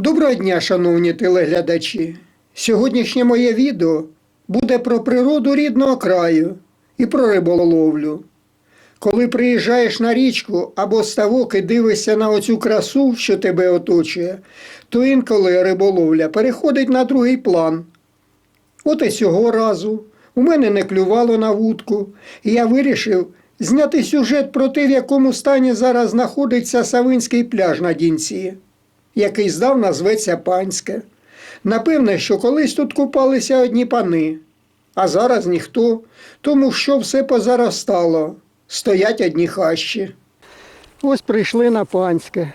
Доброго дня, шановні телеглядачі. Сьогоднішнє моє відео буде про природу рідного краю і про риболовлю. Коли приїжджаєш на річку або ставок і дивишся на оцю красу, що тебе оточує, то інколи риболовля переходить на другий план. От і цього разу у мене не клювало на вудку, і я вирішив зняти сюжет про те, в якому стані зараз знаходиться Савинський пляж на Дінці, який здавна зветься Панське. Напевне, що колись тут купалися одні пани, а зараз ніхто, тому що все позаростало, стоять одні хащі. Ось прийшли на Панське.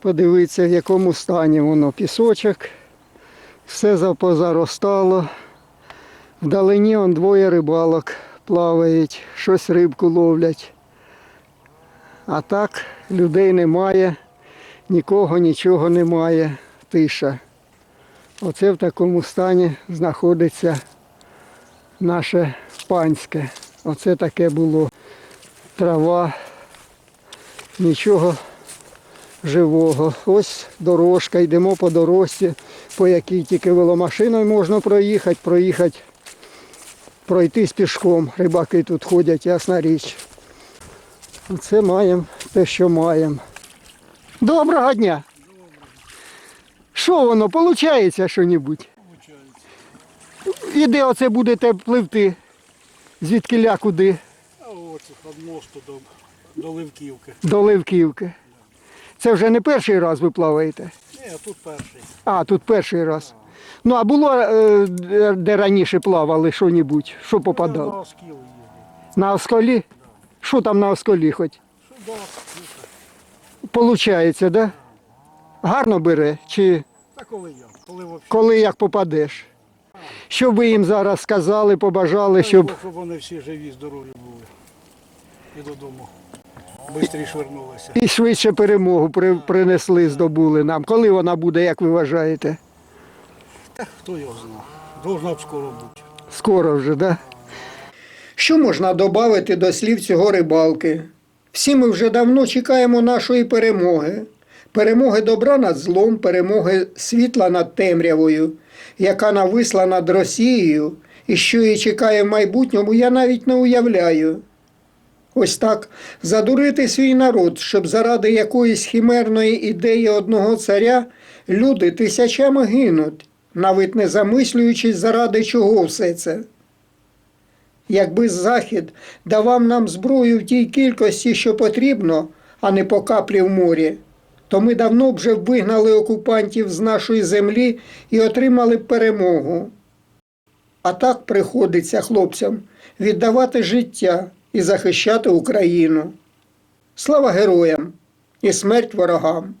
Подивитися, в якому стані воно пісочок, все запозаростало. Вдалині он двоє рибалок плавають, щось рибку ловлять. А так людей немає, нікого нічого немає, тиша. Оце в такому стані знаходиться наше панське. Оце таке було трава, нічого живого. Ось дорожка, йдемо по дорожці, по якій тільки веломашиною можна проїхати, проїхати, пройтись пішком. Рибаки тут ходять, ясна річ. Оце маємо те, що маємо. Доброго дня! Що воно, виходить що-небудь? І де оце будете пливти? Звідки ля куди? А оце від мосту до, до Ливківки. До Ливківки. Це вже не перший раз ви плаваєте? Ні, тут перший. А, тут перший раз. Ну, а було, е, де- раніше плавали що-небудь? Що на попадало? На осколі? Що там на осколі хоч? Сюди, тут. Получається, да? Гарно бере, чи Та коли я? Коли взагалі? коли як попадеш? Що ви їм зараз сказали, побажали, щоб. Щоб вони всі живі, здорові були. І додому. Бистріше вернулися. І швидше перемогу при- принесли, здобули нам. Коли вона буде, як ви вважаєте? Та хто його знає. Должна б скоро бути. Скоро вже, да? Що можна додати до слів цього рибалки? Всі ми вже давно чекаємо нашої перемоги. Перемоги добра над злом, перемоги світла над темрявою, яка нависла над Росією, і що її чекає в майбутньому, я навіть не уявляю. Ось так задурити свій народ, щоб заради якоїсь хімерної ідеї одного царя люди тисячами гинуть, навіть не замислюючись, заради чого все це. Якби Захід давав нам зброю в тій кількості, що потрібно, а не по каплі в морі, то ми давно б вже вигнали окупантів з нашої землі і отримали перемогу. А так приходиться хлопцям віддавати життя і захищати Україну. Слава героям і смерть ворогам!